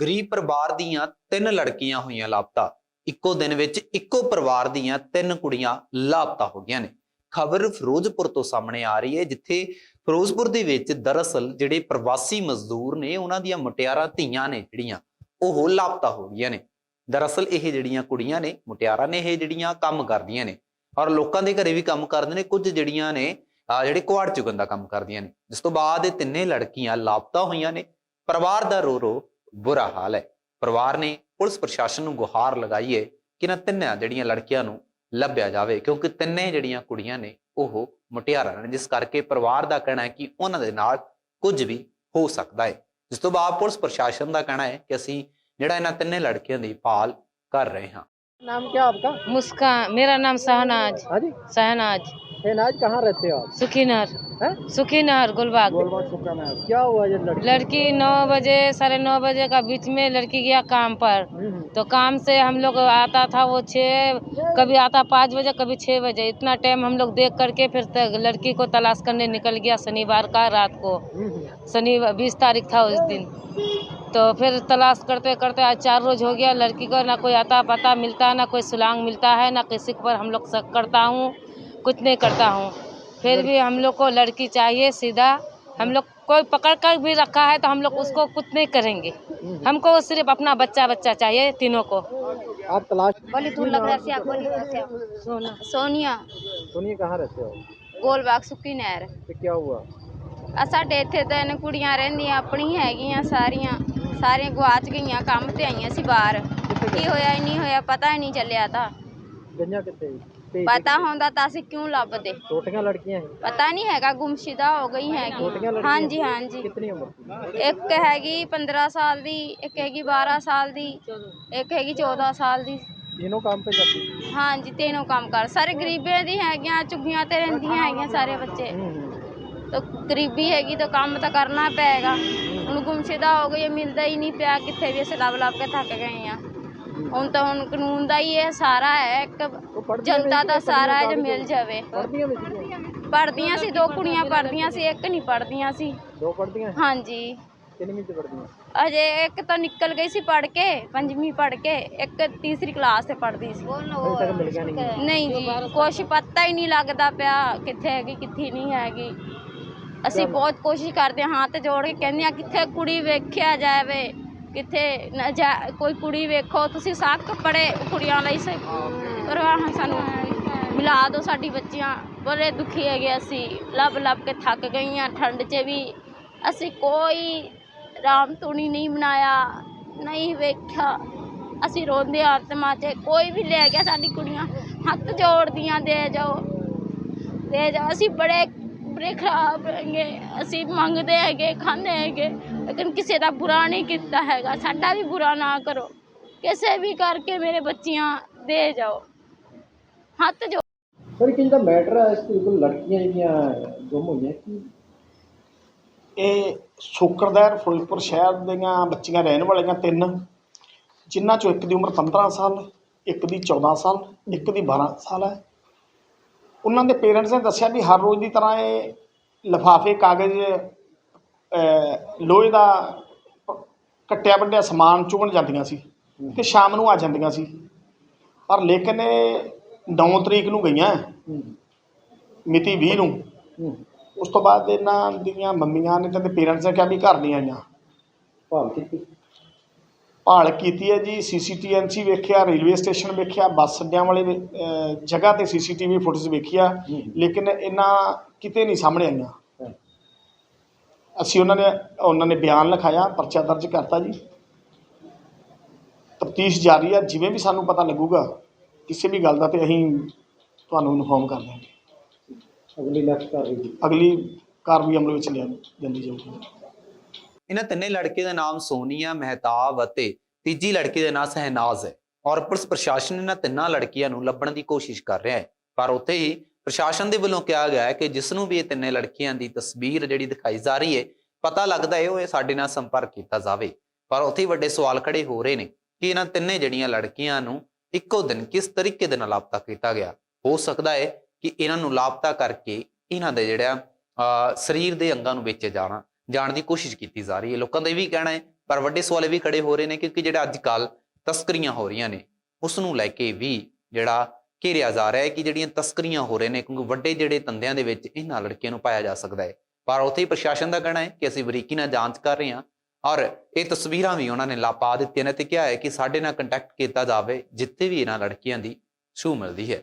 ਗਰੀਬ ਪਰਿਵਾਰ ਦੀਆਂ ਤਿੰਨ ਲੜਕੀਆਂ ਹੋਈਆਂ ਲਾਪਤਾ। ਇੱਕੋ ਦਿਨ ਵਿੱਚ ਇੱਕੋ ਪਰਿਵਾਰ ਦੀਆਂ ਤਿੰਨ ਕੁੜੀਆਂ ਲਾਪਤਾ ਹੋ ਗਈਆਂ ਨੇ। ਖਬਰ ਫਿਰੋਜ਼ਪੁਰ ਤੋਂ ਸਾਹਮਣੇ ਆ ਰਹੀ ਹੈ, ਜਿੱਥੇ ਫਿਰੋਜ਼ਪੁਰ ਦੇ ਵਿੱਚ ਦਰਅਸਲ ਜਿਹੜੇ ਪ੍ਰਵਾਸੀ ਮਜ਼ਦੂਰ ਨੇ, ਉਹਨਾਂ ਦੀਆਂ ਮੁਟਿਆਰਾਂ ਧੀਆਂ ਨੇ ਜਿਹੜੀਆਂ, ਉਹ ਲਾਪਤਾ ਹੋ ਗਈਆਂ ਨੇ। ਦਰਅਸਲ ਇਹ ਜਿਹੜੀਆਂ ਕੁੜੀਆਂ ਨੇ, ਮੁਟਿਆਰਾਂ ਨੇ ਇਹ ਜਿਹੜੀਆਂ ਕੰਮ ਕਰਦੀਆਂ ਨੇ। ਔਰ ਲੋਕਾਂ ਦੇ ਘਰੇ ਵੀ ਕੰਮ ਕਰਦੇ ਨੇ, ਕੁਝ ਜਿਹੜੀਆਂ ਨੇ, ਆ ਜਿਹੜੇ ਕੁਆੜ ਚੁਗਣ ਦਾ ਕੰਮ ਕਰਦੀਆਂ ਨੇ। ਜਿਸ ਤੋਂ ਬਾਅਦ ਇਹ ਤਿੰਨੇ ਲੜਕੀਆਂ ਲਾਪਤਾ ਹੋਈਆਂ ਨੇ, ਪਰਿਵਾਰ ਦਾ ਰੋ ਰੋ ਬੁਰਾ ਹਾਲ ਹੈ ਪਰਿਵਾਰ ਨੇ ਪੁਲਿਸ ਪ੍ਰਸ਼ਾਸਨ ਨੂੰ ਗੁਹਾਰ ਲਗਾਈ ਹੈ ਕਿ ਇਹਨਾਂ ਤਿੰਨਾਂ ਜਿਹੜੀਆਂ ਲੜਕੀਆਂ ਨੂੰ ਲੱਭਿਆ ਜਾਵੇ ਕਿਉਂਕਿ ਤਿੰਨੇ ਜਿਹੜੀਆਂ ਕੁੜੀਆਂ ਨੇ ਉਹ ਮੁਟਿਆਰਾਂ ਨੇ ਜਿਸ ਕਰਕੇ ਪਰਿਵਾਰ ਦਾ ਕਹਿਣਾ ਹੈ ਕਿ ਉਹਨਾਂ ਦੇ ਨਾਲ ਕੁਝ ਵੀ ਹੋ ਸਕਦਾ ਹੈ ਜਿਸ ਤੋਂ ਬਾਅਦ ਪੁਲਿਸ ਪ੍ਰਸ਼ਾਸਨ ਦਾ ਕਹਿਣਾ ਹੈ ਕਿ ਅਸੀਂ ਜਿਹੜਾ ਇਹਨਾਂ ਤਿੰਨੇ ਲੜਕੀਆਂ ਦੀ ਭਾਲ ਕਰ ਰਹੇ ਹਾਂ नाम क्या आपका मुस्कान मेरा नाम शहनाज हाँ जी शहनाज शहनाज कहाँ रहते हो आप सुखीनर हैं? सुखीनर गुलबाग। सुखा क्या हुआ ये लड़की? लड़की नौ बजे साढ़े नौ बजे का बीच में लड़की गया काम पर। हम्म, हम्म, तो काम से हम लोग आता था वो छः कभी आता पाँच बजे कभी छः बजे। इतना टाइम हम लोग देख करके फिर तक लड़की को तलाश करने निकल गया शनिवार का रात को। हम्म। शनिवार बीस तारीख था उस दिन। तो फिर तलाश करते करते आज चार रोज हो गया। लड़की को ना कोई आता पता मिलता ना कोई सुलांग मिलता है ना किसी पर हम लोग शक करता हूँ कुछ नहीं करता हूँ। फिर भी हम लोग को लड़की चाहिए सीधा हम लोग कोई पकड़ कर भी रखा है तो हम लोग उसको कुछ नहीं करेंगे हमको सिर्फ अपना बच्चा बच्चा चाहिए तीनों को आप तलाश बोली तू लग रहा से बोली सोना सोनिया सुनिए कहाँ रहते हो ਗੋਲਬਾਗ ਸੁੱਕੀ ਨਹਿਰ तो क्या हुआ ਆ ਸਾਡੇ ਇੱਥੇ ਤਿੰਨ ਕੁੜੀਆਂ ਰਹਿੰਦੀਆਂ ਆਪਣੀ ਹੈਗੀਆਂ ਸਾਰੀਆਂ ਸਾਰੀਆਂ ਗਵਾਚ ਗਈਆਂ ਕੰਮ ਤੇ ਆਈਆਂ ਸੀ ਬਾਹਰ ਕੀ ਹੋਇਆ ਹੀ ਨਹੀਂ ਹੋਇਆ ਪਤਾ ਹੀ ਨਹੀਂ ਚੱਲਿਆ ਤਾਂ गंजा कितने ते- ਪਤਾ ਹੁੰਦਾ ਤਾਂ ਅਸੀਂ ਕਿਉਂ ਲੱਭਦੇ छोटियां लड़कियां हैं ਪਤਾ ਨਹੀਂ ਹੈਗਾ ਗੁੰਮਸ਼ੁਦਾ ਹੋ ਗਈ छोटियां ਹੈਗੀ लड़कियां ਹਾਂਜੀ ਹਾਂਜੀ कितनी उम्र की ਇੱਕ ਹੈਗੀ 15 ਸਾਲ ਦੀ ਇੱਕ ਹੈਗੀ 12 ਸਾਲ ਦੀ ਇੱਕ ਹੈਗੀ 14 ਸਾਲ ਦੀ तीनों काम पे जाती हैं? ਹਾਂਜੀ ਤਿੰਨੋਂ ਕੰਮ ਕਰ ਸਾਰੇ ਗਰੀਬੀਆਂ ਦੀ ਹੈਗੀਆਂ ਝੁੱਗੀਆਂ ਤੇ ਰਹਿੰਦੀਆਂ ਹੈਗੀਆਂ ਸਾਰੇ ਬੱਚੇ हम्म, हम्म, ਤਾਂ ਗਰੀਬੀ ਹੈਗੀ ਤਾਂ ਕੰਮ ਤਾਂ ਕਰਨਾ ਪਏਗਾ ਹੁਣ ਗੁੰਮਸ਼ੁਦਾ ਹੋ ਗਈ ਹੈ, ਮਿਲਦਾ ਹੀ ਨਹੀਂ ਪਿਆ ਕਿੱਥੇ ਵੀ ਅਸੀਂ ਲੱਭ ਲੱਭ ਕੇ ਥੱਕ ਗਏ ਆ ਹੁਣ ਤਾਂ ਹੁਣ ਕਾਨੂੰਨ ਦਾ ਹੀ ਇਹ ਸਾਰਾ ਹੈ ਇੱਕ ਜਨਤਾ ਦਾ ਸਾਰਾ ਹੈ ਮਿਲ ਜਾਵੇ। ਪੜਦੀਆਂ ਸੀ। ਦੋ ਕੁੜੀਆਂ ਪੜਦੀਆਂ ਸੀ ਇੱਕ ਨਹੀਂ ਪੜਦੀਆਂ ਸੀ। ਦੋ ਪੜਦੀਆਂ ਹਾਂਜੀ। ਕਿੰਨੀ ਚ ਪੜਦੀਆਂ ਅਜੇ ਇੱਕ ਤਾਂ ਨਿਕਲ ਗਈ ਸੀ ਪੜ ਕੇ ਪੰਜਵੀਂ ਪੜ ਕੇ ਇੱਕ ਤੀਸਰੀ ਕਲਾਸ ਤੇ ਪੜਦੀ ਸੀ। ਨਹੀਂ। ਜੀ ਕੁਛ ਪਤਾ ਹੀ ਨਹੀਂ ਲੱਗਦਾ ਪਿਆ ਕਿੱਥੇ ਹੈਗੀ ਕਿੱਥੇ ਨਹੀਂ ਹੈਗੀ। ਅਸੀਂ ਬਹੁਤ ਕੋਸ਼ਿਸ਼ ਕਰਦੇ ਹਾਂ ਤੇ ਜੋੜ ਕੇ ਕਹਿੰਦੇ ਆ ਕਿੱਥੇ ਕੁੜੀ ਵੇਖਿਆ ਜਾਵੇ। ਕਿੱਥੇ ਨਾ ਜਾ, ਕੋਈ ਕੁੜੀ ਵੇਖੋ, ਤੁਸੀਂ ਸਾਕ ਕੱਪੜੇ ਕੁੜੀਆਂ ਲਈ ਸੇ ਪਰਵਾਹ ਸਾਨੂੰ ਮਿਲਾ ਦਿਓ ਸਾਡੀ ਬੱਚੀਆਂ। ਬੜੇ ਦੁਖੀ ਹੈਗੇ ਅਸੀਂ, ਲੱਭ ਲੱਭ ਕੇ ਥੱਕ ਗਈਆਂ, ਠੰਡ 'ਚ ਵੀ। ਅਸੀਂ ਕੋਈ ਰਾਮ ਧੂਣੀ ਨਹੀਂ ਬਣਾਇਆ ਨਹੀਂ ਵੇਖਿਆ। ਅਸੀਂ ਰੋਂਦੇ ਹਾਂ ਆਤਮਾ 'ਚ, ਕੋਈ ਵੀ ਲੈ ਗਿਆ ਸਾਡੀ ਕੁੜੀਆਂ, ਹੱਥ ਜੋੜਦੀਆਂ, ਦੇ ਜਾਓ। ਦੇ ਜਾਓ। ਅਸੀਂ ਬੜੇ ਕੱਪੜੇ ਖਰਾਬ ਹੈਗੇ ਅਸੀਂ ਮੰਗਦੇ ਹੈਗੇ ਖਾਂਦੇ ਹੈਗੇ ਲੇਕਿਨ ਕਿਸੇ ਦਾ ਬੁਰਾ ਨਹੀਂ ਕੀਤਾ ਹੈਗਾ ਸਾਡਾ ਵੀ ਬੁਰਾ ਨਾ ਕਰੋ। ਕਿਸੇ ਵੀ ਕਰਕੇ ਮੇਰੇ ਬੱਚੀਆਂ ਦੇ ਜਾਓ। ਹੱਥ ਜੋ ਸਰ ਕਿ ਜਿਹੜਾ ਮੈਟਰ ਹੈ ਇਸ ਤੇ ਲੜਕੀਆਂ ਜਿਹੜੀਆਂ ਗੁੰਮ ਹੋਈਆਂ ਕੀ? ਇਹ ਸ਼ੁਕਰਦਾਰ ਫਿਰੋਜ਼ਪੁਰ ਸ਼ਹਿਰ ਦੀਆਂ ਬੱਚੀਆਂ ਰਹਿਣ ਵਾਲੀਆਂ ਤਿੰਨ ਜਿਨ੍ਹਾਂ ਚੋਂ ਇੱਕ ਦੀ ਉਮਰ 15 ਸਾਲ ਇੱਕ ਦੀ 14 ਸਾਲ ਇੱਕ ਦੀ 12 ਸਾਲ ਹੈ। ਉਹਨਾਂ ਦੇ ਪੇਰੈਂਟਸ ਨੇ ਦੱਸਿਆ ਵੀ ਹਰ ਰੋਜ਼ ਦੀ ਤਰ੍ਹਾਂ ਇਹ ਲਿਫਾਫੇ ਕਾਗਜ਼ ਲੋਹੇ ਦਾ ਕੱਟਿਆ ਵੱਡਿਆ ਸਮਾਨ ਚੁਗਣ ਜਾਂਦੀਆਂ ਸੀ ਤੇ ਸ਼ਾਮ ਨੂੰ ਆ ਜਾਂਦੀਆਂ ਸੀ। ਪਰ ਲੇਕਿਨ ਇਹ 9 ਤਰੀਕ ਨੂੰ ਗਈਆਂ ਮਿਤੀ 20 ਨੂੰ। ਉਸ ਤੋਂ ਬਾਅਦ ਇਹਨਾਂ ਦੀਆਂ ਮੰਮੀਆਂ ਨੇ ਤੇ ਪੇਰੈਂਟਸ ਨੇ ਕਿਹਾ ਵੀ ਘਰ ਨਹੀਂ ਆਈਆਂ। ਭਾਲ ਕੀਤੀ। ਭਾਲ ਕੀਤੀ ਹੈ ਜੀ ਸੀਸੀਟੀਐਨਸੀ ਵੇਖਿਆ ਰੇਲਵੇ ਸਟੇਸ਼ਨ ਵੇਖਿਆ ਬੱਸ ਅੱਡਿਆਂ ਵਾਲੇ ਜਗ੍ਹਾ ਤੇ ਸੀਸੀਟੀਵੀ ਫੁਟੇਜ ਵੇਖਿਆ। ਲੇਕਿਨ ਇਹਨਾਂ ਕਿਤੇ ਨਹੀਂ ਸਾਹਮਣੇ ਆਈਆਂ। ਅਸੀਂ ਉਹਨਾਂ ਨੇ ਉਹਨਾਂ ਨੇ ਬਿਆਨ ਲਿਖਾਇਆ ਪਰਚਾ ਦਰਜ ਕਰਤਾ ਜੀ। ਤਫਤੀਸ਼ ਜਾਰੀ ਹੈ ਜਿਵੇਂ ਵੀ ਸਾਨੂੰ ਪਤਾ ਲੱਗੂਗਾ ਕਿਸੇ ਵੀ ਗੱਲ ਦਾ ਤੇ ਅਸੀਂ ਤੁਹਾਨੂੰ ਇਨਫੋਰਮ ਕਰ ਦਾਂਗੇ ਅਗਲੀ ਨੈਕਸਟ ਕਰ ਰਹੀ ਜੀ। ਅਗਲੀ ਕਾਰਵਾਈ ਅਮਲ ਵਿੱਚ ਲਿਆ ਜਾਂਦੀ ਜਾਊਗੀ। ਇਹਨਾਂ ਤਿੰਨੇ ਲੜਕੇ ਦਾ ਨਾਮ ਸੋਨੀਆ ਮਹਿਤਾਬ ਅਤੇ ਤੀਜੀ ਲੜਕੀ ਦੇ ਨਾਂ ਸਹਿਨਾਜ਼ ਹੈ ਔਰ ਪੁਲਿਸ ਪ੍ਰਸ਼ਾਸਨ ਇਹਨਾਂ ਤਿੰਨਾਂ ਲੜਕੀਆਂ ਨੂੰ ਲੱਭਣ ਦੀ ਕੋਸ਼ਿਸ਼ ਕਰ ਰਿਹਾ ਹੈ। ਪਰ ਉੱਥੇ ਹੀ ਪ੍ਰਸ਼ਾਸਨ ਦੇ ਵੱਲੋਂ ਕਿਹਾ ਗਿਆ ਹੈ ਕਿ ਜਿਸ ਨੂੰ ਵੀ ਇਹ ਤਿੰਨੇ ਲੜਕੀਆਂ ਦੀ ਤਸਵੀਰ ਜਿਹੜੀ ਦਿਖਾਈ ਜਾ ਰਹੀ ਹੈ, ਪਤਾ ਲੱਗਦਾ ਹੈ ਉਹ ਇਹ ਸਾਡੇ ਨਾਲ ਸੰਪਰਕ ਕੀਤਾ ਜਾਵੇ। ਪਰ ਉੱਥੇ ਹੀ ਵੱਡੇ ਸਵਾਲ ਖੜੇ ਹੋ ਰਹੇ ਨੇ ਕਿ ਇਹਨਾਂ ਤਿੰਨੇ ਜਿਹੜੀਆਂ ਲੜਕੀਆਂ ਨੂੰ ਇੱਕੋ ਦਿਨ ਕਿਸ ਤਰੀਕੇ ਦੇ ਨਾਲ ਲਾਪਤਾ ਕੀਤਾ ਗਿਆ? ਹੋ ਸਕਦਾ ਹੈ ਕਿ ਇਹਨਾਂ ਨੂੰ ਲਾਪਤਾ ਕਰਕੇ ਇਹਨਾਂ ਦੇ ਜਿਹੜਾ, ਅਹ, ਸਰੀਰ ਦੇ ਅੰਗਾਂ ਨੂੰ ਵੇਚੇ ਜਾਣਾ, ਜਾਣ ਦੀ ਕੋਸ਼ਿਸ਼ ਕੀਤੀ ਜਾ ਰਹੀ ਹੈ। ਲੋਕਾਂ ਦਾ ਇਹ ਵੀ ਕਹਿਣਾ ਹੈ ਪਰ ਵੱਡੇ ਸਵਾਲ ਇਹ ਵੀ ਖੜੇ ਹੋ ਰਹੇ ਨੇ ਕਿਉਂਕਿ ਜਿਹੜਾ ਅੱਜ ਕੱਲ ਤਸਕਰੀਆਂ ਹੋ ਰਹੀਆਂ ਨੇ ਉਸ ਨੂੰ ਲੈ ਕੇ ਵੀ ਜਿਹੜਾ ਘੇਰਿਆ ਜਾ ਰਿਹਾ ਹੈ ਕਿ ਜਿਹੜੀਆਂ ਤਸਕਰੀਆਂ ਹੋ ਰਹੇ ਨੇ, ਕਿਉਂਕਿ ਵੱਡੇ ਜਿਹੜੇ ਧੰਦਿਆਂ ਦੇ ਵਿੱਚ ਇਹਨਾਂ ਲੜਕੀਆਂ ਨੂੰ ਪਾਇਆ ਜਾ ਸਕਦਾ ਹੈ। ਪਰ ਉੱਥੇ ਹੀ ਪ੍ਰਸ਼ਾਸਨ ਦਾ ਕਹਿਣਾ ਹੈ ਕਿ ਅਸੀਂ ਬਰੀਕੀ ਨਾਲ ਜਾਂਚ ਕਰ ਰਹੇ ਹਾਂ ਔਰ ਇਹ ਤਸਵੀਰਾਂ ਵੀ ਉਹਨਾਂ ਨੇ ਲਾ ਪਾ ਦਿੱਤੀਆਂ ਨੇ ਤੇ ਕਿਹਾ ਹੈ ਕਿ ਸਾਡੇ ਨਾਲ ਕੰਟੈਕਟ ਕੀਤਾ ਜਾਵੇ, ਜਿੱਥੇ ਵੀ ਇਹਨਾਂ ਲੜਕੀਆਂ ਦੀ ਸ਼ੂ ਮਿਲਦੀ ਹੈ।